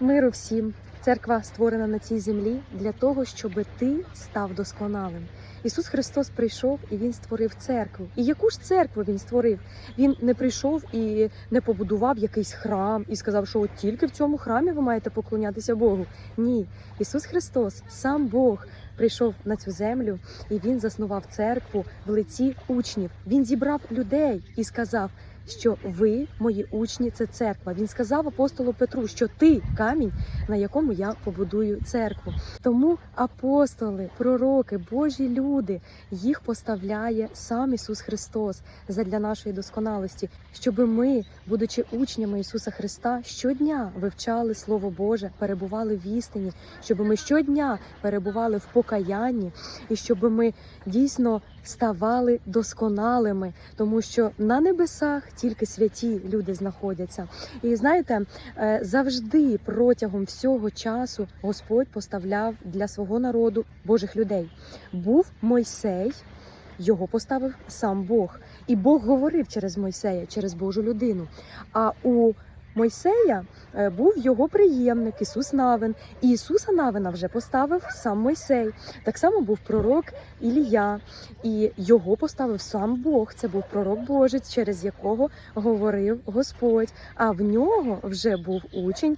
Миру всім. Церква створена на цій землі для того, щоб ти став досконалим. Ісус Христос прийшов і Він створив церкву. І яку ж церкву Він створив? Він не прийшов і не побудував якийсь храм і сказав, що от тільки в цьому храмі ви маєте поклонятися Богу. Ні, Ісус Христос, сам Бог, прийшов на цю землю і Він заснував церкву в лиці учнів. Він зібрав людей і сказав. Що ви, мої учні, це церква. Він сказав апостолу Петру, що ти камінь, на якому я побудую церкву. Тому апостоли, пророки, Божі люди їх поставляє сам Ісус Христос задля нашої досконалості, щоб ми, будучи учнями Ісуса Христа, щодня вивчали Слово Боже, перебували в істині, щоб ми щодня перебували в покаянні, і щоб ми дійсно ставали досконалими, тому що на небесах тільки святі люди знаходяться. І знаєте, е, завжди протягом всього часу Господь поставляв для свого народу Божих людей. Був Мойсей. Його поставив сам Бог, і Бог говорив через Мойсея, через Божу людину. А у Мойсея е, був його приємник Ісус Навин. І Ісуса Навина вже поставив сам Мойсей. Так само був пророк Ілія, і його поставив сам Бог. Це був пророк Божий, через якого говорив Господь. А в нього вже був учень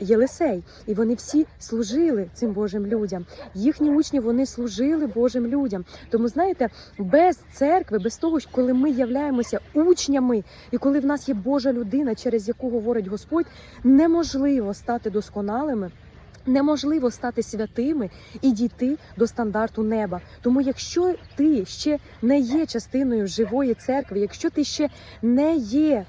Єлисей. І вони всі служили цим Божим людям. Їхні учні вони служили Божим людям. Тому знаєте, без церкви, без того, коли ми являємося учнями, і коли в нас є Божа людина, через яку говорить Господь, неможливо стати досконалими. Неможливо стати святими і дійти до стандарту неба. Тому, якщо ти ще не є частиною живої церкви, якщо ти ще не є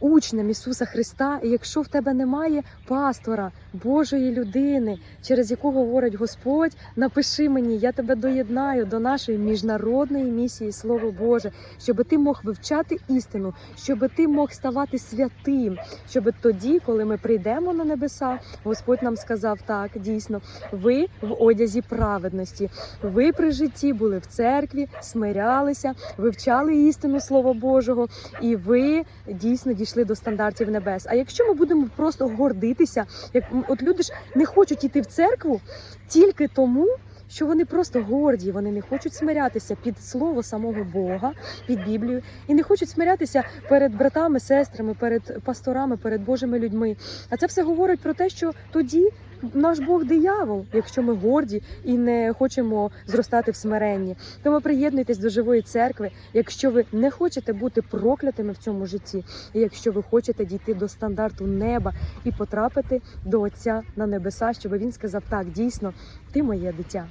учнем Ісуса Христа, і якщо в тебе немає пастора, Божої людини, через яку говорить Господь, напиши мені, я тебе доєднаю до нашої міжнародної місії Слово Боже, щоб ти мог вивчати істину, щоб ти мог ставати святим, щоб тоді, коли ми прийдемо на небеса, Господь нам сказав так, дійсно, ви в одязі праведності, ви при житті були в церкві, смирялися, вивчали істину Слова Божого, і ви дійсно дійшли до стандартів небес. А якщо ми будемо просто гордитися, як от люди ж не хочуть іти в церкву тільки тому. Що вони просто горді, вони не хочуть смирятися під слово самого Бога, під Біблію, і не хочуть смирятися перед братами, сестрами, перед пасторами, перед Божими людьми. А це все говорить про те, що тоді наш Бог диявол, якщо ми горді і не хочемо зростати в смиренні. Тому приєднуйтесь до живої церкви, якщо ви не хочете бути проклятими в цьому житті, і якщо ви хочете дійти до стандарту неба і потрапити до Отця на небеса, щоб він сказав: так, дійсно, ти моє дитя.